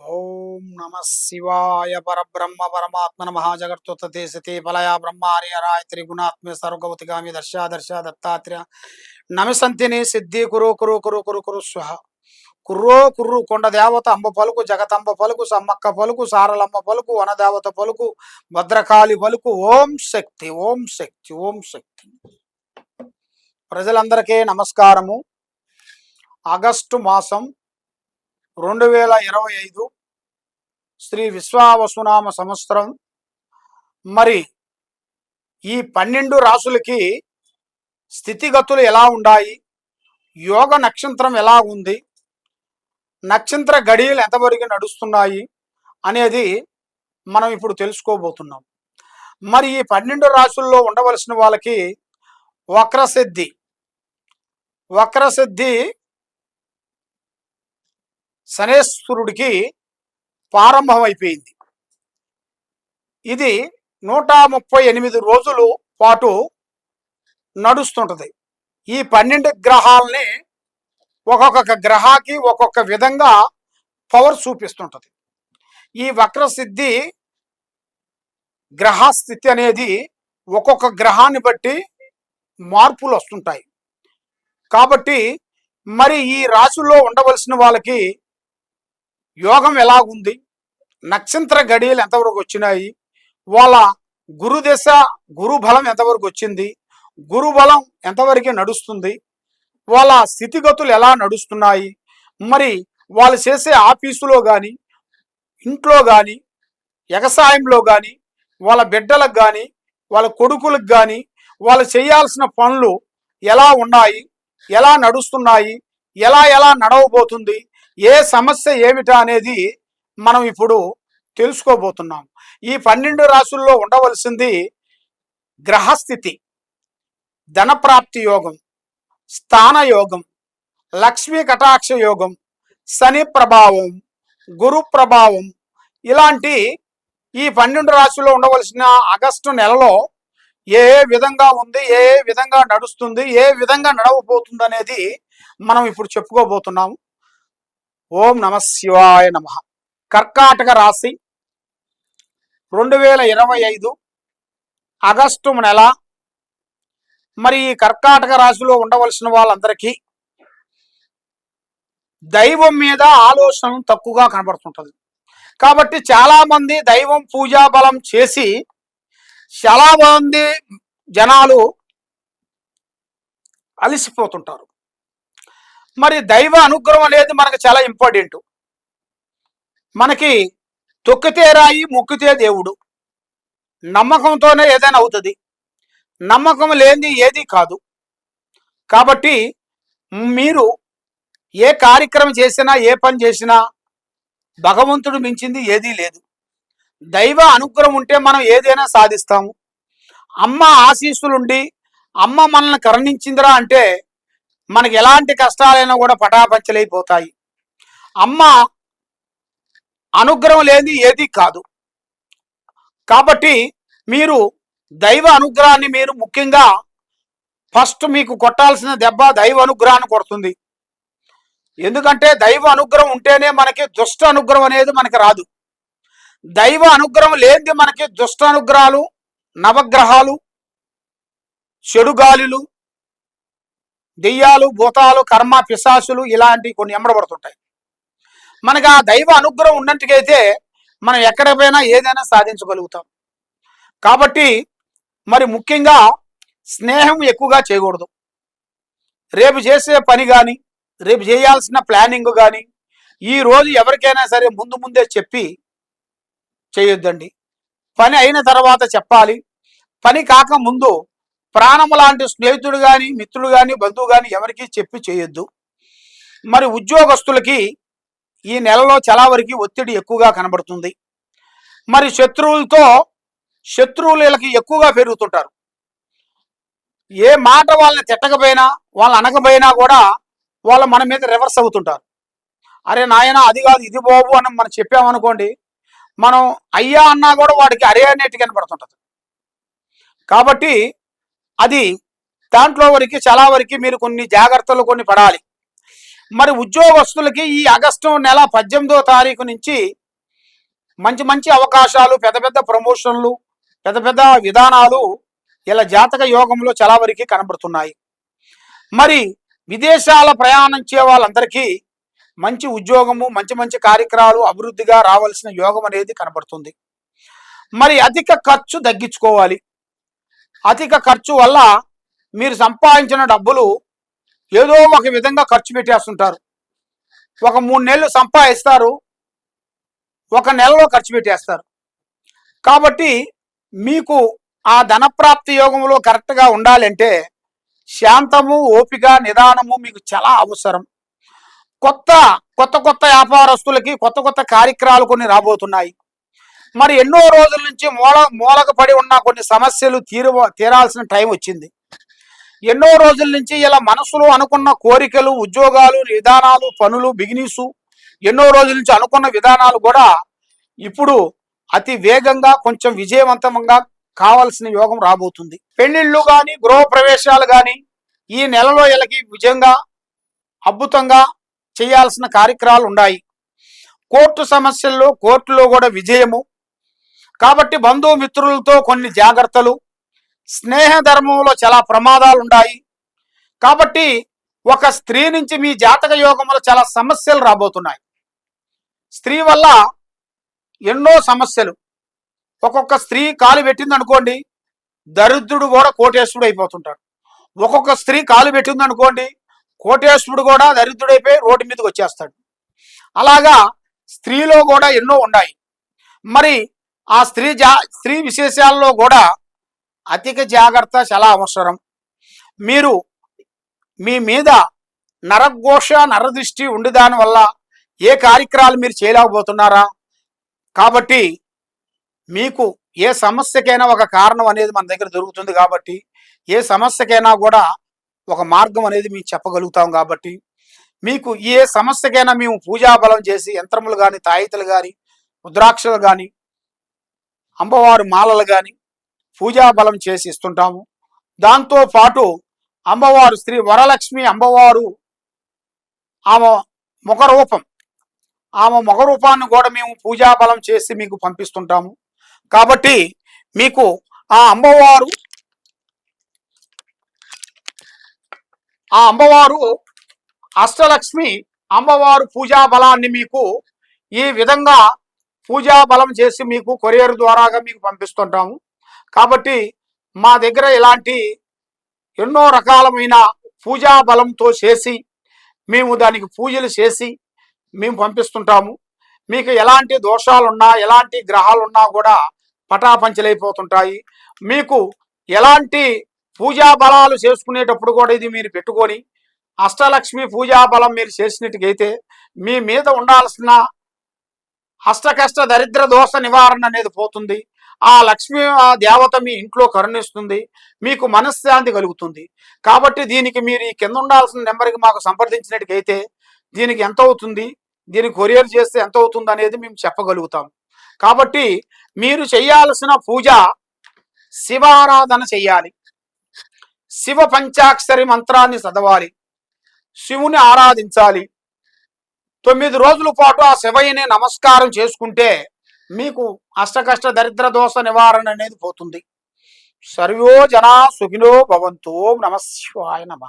ఓం నమ శివాయ పరబ్రహ్మ పరమాత్మ నమ జగత్తుతే సతే ఫలయ బ్రహ్మారి హరాయ త్రిగుణాత్మ సర్వగవతిగామి దర్శా దర్శ దత్తాత్రేయ నమిసంతిని సిద్ధి కురు కురు కురు కురు కురు స్వహ కుర్రో కుర్రు కొండ దేవత అంబ పలుకు జగతంబ పలుకు సమ్మక్క పలుకు సారలమ్మ పలుకు వనదేవత పలుకు భద్రకాళి పలుకు ఓం శక్తి ఓం శక్తి ఓం శక్తి. ప్రజలందరికీ నమస్కారము. ఆగస్టు మాసం రెండు వేల ఇరవై ఐదు శ్రీ విశ్వావసునామ సంవత్సరం. మరి ఈ పన్నెండు రాసులకి స్థితిగతులు ఎలా ఉన్నాయి యోగ నక్షత్రం ఎలా ఉంది? నక్షత్ర గడియలు ఎంతవరకు నడుస్తున్నాయి? అనేది మనం ఇప్పుడు తెలుసుకోబోతున్నాం. మరి ఈ పన్నెండు రాసుల్లో ఉండవలసిన వాళ్ళకి వక్రసిద్ధి. వక్రసిద్ధి శనేశ్వరుడికి ప్రారంభమైపోయింది. ఇది నూట ముప్పై ఎనిమిది రోజులు పాటు నడుస్తుంటది. ఈ పన్నెండు గ్రహాలని ఒక్కొక్క గ్రహాకి ఒక్కొక్క విధంగా పవర్ చూపిస్తుంటది. ఈ వక్రసిద్ధి గ్రహస్థితి అనేది ఒక్కొక్క గ్రహాన్ని బట్టి మార్పులు వస్తుంటాయి. కాబట్టి మరి ఈ రాశుల్లో ఉండవలసిన వాళ్ళకి యోగం ఎలాగుంది నక్షత్ర గడియలు ఎంతవరకు వచ్చినాయి? వాళ్ళ గురుదశ గురు బలం ఎంతవరకు వచ్చింది? గురు బలం ఎంతవరకు నడుస్తుంది? వాళ్ళ స్థితిగతులు ఎలా నడుస్తున్నాయి? మరి వాళ్ళు చేసే ఆఫీసులో కానీ ఇంట్లో కానీ వ్యవసాయంలో కానీ వాళ్ళ బిడ్డలకు కానీ వాళ్ళ కొడుకులకు కానీ వాళ్ళు చేయాల్సిన పనులు ఎలా ఉన్నాయి? ఎలా నడుస్తున్నాయి? ఎలా ఎలా నడవబోతుంది? ఏ సమస్య ఏమిటా అనేది మనం ఇప్పుడు తెలుసుకోబోతున్నాం. ఈ పన్నెండు రాసుల్లో ఉండవలసింది గ్రహస్థితి ధనప్రాప్తి యోగం స్థాన యోగం లక్ష్మీ కటాక్ష యోగం శని ప్రభావం గురు ప్రభావం ఇలాంటి ఈ పన్నెండు రాశుల్లో ఉండవలసిన ఆగస్టు నెలలో ఏ ఏ విధంగా ఉంది ఏ ఏ విధంగా నడుస్తుంది ఏ విధంగా నడవబోతుంది అనేది మనం ఇప్పుడు చెప్పుకోబోతున్నాము ఓం నమ శివాయ నమ. కర్కాటక రాశి రెండు వేల ఇరవై ఐదు ఆగస్టు నెల. మరి ఈ కర్కాటక రాశిలో ఉండవలసిన వాళ్ళందరికీ దైవం మీద ఆలోచన తక్కువగా కనబడుతుంటుంది. కాబట్టి చాలామంది దైవం పూజా బలం చేసి చాలామంది జనాలు అలసిపోతుంటారు. మరి దైవ అనుగ్రహం అనేది మనకు చాలా ఇంపార్టెంట్. మనకి తొక్కితే రాయి మొక్కితే దేవుడు. నమ్మకంతోనే ఏదైనా అవుతుంది. నమ్మకం లేనిది ఏది కాదు. కాబట్టి మీరు ఏ కార్యక్రమం చేసినా ఏ పని చేసినా భగవంతుడు మించింది ఏదీ లేదు. దైవ అనుగ్రహం ఉంటే మనం ఏదైనా సాధిస్తాము. అమ్మ ఆశీస్సులుండి అమ్మ మనల్ని కరుణించిందిరా అంటే మనకి ఎలాంటి కష్టాలైనా కూడా పటాపంచలైపోతాయి. అమ్మ అనుగ్రహం లేని ఏది కాదు. కాబట్టి మీరు దైవ అనుగ్రహాన్ని మీరు ముఖ్యంగా ఫస్ట్ మీకు కొట్టాల్సిన దెబ్బ దైవ అనుగ్రహాన్ని కొడుతుంది. ఎందుకంటే దైవ అనుగ్రహం ఉంటేనే మనకి దుష్ట అనుగ్రహం అనేది మనకి రాదు. దైవ అనుగ్రహం లేనిది మనకి దుష్ట అనుగ్రహాలు నవగ్రహాలు చెడు గాలులు దెయ్యాలు భూతాలు కర్మ పిశాసులు ఇలాంటి కొన్ని ఎంబడబడుతుంటాయి మనకు ఆ దైవ అనుగ్రహం ఉన్నట్టుకైతే మనం ఎక్కడ పోయినా ఏదైనా సాధించగలుగుతాం. కాబట్టి మరి ముఖ్యంగా స్నేహం ఎక్కువగా చేయకూడదు. రేపు చేసే పని కానీ రేపు చేయాల్సిన ప్లానింగ్ కానీ ఈ రోజు ఎవరికైనా సరే ముందు ముందే చెప్పి చేయొద్దండి. పని అయిన తర్వాత చెప్పాలి. పని కాక ముందు ప్రాణము లాంటి స్నేహితుడు కానీ మిత్రుడు కానీ బంధువు కానీ ఎవరికి చెప్పి చేయొద్దు. మరి ఉద్యోగస్తులకి ఈ నెలలో చాలా వరకు ఒత్తిడి ఎక్కువగా కనబడుతుంది. మరి శత్రువులతో శత్రువులకి ఎక్కువగా పెరుగుతుంటారు. ఏ మాట వాళ్ళని తిట్టకపోయినా వాళ్ళు అనకపోయినా కూడా వాళ్ళు మన మీద రివర్స్ అవుతుంటారు. అరే నాయన అది కాదు ఇది బాబు అని మనం చెప్పామనుకోండి మనం అయ్యా అన్నా కూడా వాడికి అరే అనేట్టు కనబడుతుంటుంది. కాబట్టి అది దాంట్లో వరకు చాలా వరకు మీరు కొన్ని జాగ్రత్తలు కొన్ని పడాలి. మరి ఉద్యోగస్తులకి ఈ ఆగస్టు నెల పద్దెనిమిదో తారీఖు నుంచి మంచి మంచి అవకాశాలు పెద్ద పెద్ద ప్రమోషన్లు పెద్ద పెద్ద విధానాలు ఇలా జాతక యోగంలో చాలా వరకు కనబడుతున్నాయి. మరి విదేశాల ప్రయాణించే వాళ్ళందరికీ మంచి ఉద్యోగము మంచి మంచి కార్యక్రమాలు అభివృద్ధిగా రావాల్సిన యోగం అనేది కనబడుతుంది. మరి అధిక ఖర్చు తగ్గించుకోవాలి. అధిక ఖర్చు వల్ల మీరు సంపాదించిన డబ్బులు ఏదో ఒక విధంగా ఖర్చు పెట్టేస్తుంటారు. ఒక మూడు నెలలు సంపాదిస్తారు. ఒక నెలలో ఖర్చు పెట్టేస్తారు. కాబట్టి మీకు ఆ ధనప్రాప్తి యోగంలో కరెక్ట్గా ఉండాలంటే శాంతము ఓపిక నిదానము మీకు చాలా అవసరం. కొత్త కొత్త కొత్త వ్యాపారస్తులకి కొత్త కొత్త కార్యక్రమాలు కొన్ని రాబోతున్నాయి. మరి ఎన్నో రోజుల నుంచి మూల మూలక పడి ఉన్న కొన్ని సమస్యలు తీరు తీరాల్సిన టైం వచ్చింది. ఎన్నో రోజుల నుంచి ఇలా మనసులో అనుకున్న కోరికలు ఉద్యోగాలు విధానాలు పనులు బిగినీసు ఎన్నో రోజుల నుంచి అనుకున్న విధానాలు కూడా ఇప్పుడు అతి వేగంగా కొంచెం విజయవంతంగా కావాల్సిన యోగం రాబోతుంది. పెళ్ళిళ్ళు కానీ గృహ ప్రవేశాలు కానీ ఈ నెలలో వీళ్ళకి విజయంగా అద్భుతంగా చేయాల్సిన కార్యక్రమాలు ఉన్నాయి. కోర్టు సమస్యల్లో కోర్టులో కూడా విజయము కాబట్టి బంధుమిత్రులతో కొన్ని జాగ్రత్తలు. స్నేహ ధర్మంలో చాలా ప్రమాదాలు ఉన్నాయి కాబట్టి ఒక స్త్రీ నుంచి మీ జాతక యోగంలో చాలా సమస్యలు రాబోతున్నాయి. స్త్రీ వల్ల ఎన్నో సమస్యలు. ఒక్కొక్క స్త్రీ కాలు పెట్టింది అనుకోండి దరిద్రుడు కూడా కోటేశ్వరుడు అయిపోతుంటాడు. ఒక్కొక్క స్త్రీ కాలు పెట్టింది అనుకోండి కోటేశ్వరుడు కూడా దరిద్రుడైపోయి రోడ్డు మీదకి వచ్చేస్తాడు. అలాగా స్త్రీలో కూడా ఎన్నో ఉన్నాయి. మరి ఆ స్త్రీ జా స్త్రీ విశేషాల్లో కూడా అధిక జాగ్రత్త చాలా అవసరం. మీరు మీ మీద నరఘోష నరదృష్టి ఉండి దానివల్ల ఏ కార్యక్రమాలు మీరు చేయలేకపోతున్నారా? కాబట్టి మీకు ఏ సమస్యకైనా ఒక కారణం అనేది మన దగ్గర దొరుకుతుంది కాబట్టి ఏ సమస్యకైనా కూడా ఒక మార్గం అనేది మేము చెప్పగలుగుతాం కాబట్టి మీకు ఏ సమస్యకైనా మేము పూజాబలం చేసి యంత్రములు కానీ తాయితలు కానీ రుద్రాక్షలు కానీ అమ్మవారు మాలలు కానీ పూజాబలం చేసి ఇస్తుంటాము. దాంతో పాటు అమ్మవారు శ్రీ వరలక్ష్మి అమ్మవారు ఆమె ముఖ రూపం ఆమె ముఖ రూపాన్ని కూడా మేము పూజాబలం చేసి మీకు పంపిస్తుంటాము. కాబట్టి మీకు ఆ అమ్మవారు ఆ అమ్మవారు అష్టలక్ష్మి అమ్మవారు పూజా బలాన్ని మీకు ఈ విధంగా పూజా బలం చేసి మీకు కొరియర్ ద్వారాగా మీకు పంపిస్తుంటాము. కాబట్టి మా దగ్గర ఇలాంటి ఎన్నో రకాలమైన పూజా బలంతో చేసి మేము దానికి పూజలు చేసి మేము పంపిస్తుంటాము. మీకు ఎలాంటి దోషాలున్నా ఎలాంటి గ్రహాలున్నా కూడా పటాపంచలైపోతుంటాయి. మీకు ఎలాంటి పూజా బలాలు చేసుకునేటప్పుడు కూడా ఇది మీరు పెట్టుకొని అష్టలక్ష్మి పూజా బలం మీరు చేసినట్టుకైతే మీ మీద ఉండాల్సిన హస్తకష్ట దరిద్ర దోష నివారణ అనేది పోతుంది. ఆ లక్ష్మి ఆ దేవత మీ ఇంట్లో కరుణిస్తుంది మీకు మనశ్శాంతి కలుగుతుంది. కాబట్టి దీనికి మీరు ఈ కింద ఉండాల్సిన నెంబర్కి మాకు సంప్రదించినట్టుకైతే దీనికి ఎంత అవుతుంది దీనికి కొరియర్ చేస్తే ఎంత అవుతుంది అనేది మేము చెప్పగలుగుతాం. కాబట్టి మీరు చేయాల్సిన పూజ శివారాధన చేయాలి. శివ పంచాక్షరి మంత్రాన్ని చదవాలి. శివుని ఆరాధించాలి. తొమ్మిది రోజుల పాటు ఆ శివయ్యని నమస్కారం చేసుకుంటే మీకు అష్టకష్ట దరిద్ర దోష నివారణ అనేది పోతుంది. సర్వో జనా సుఖినో భవంతో ఓం నమ శివాయ నమ.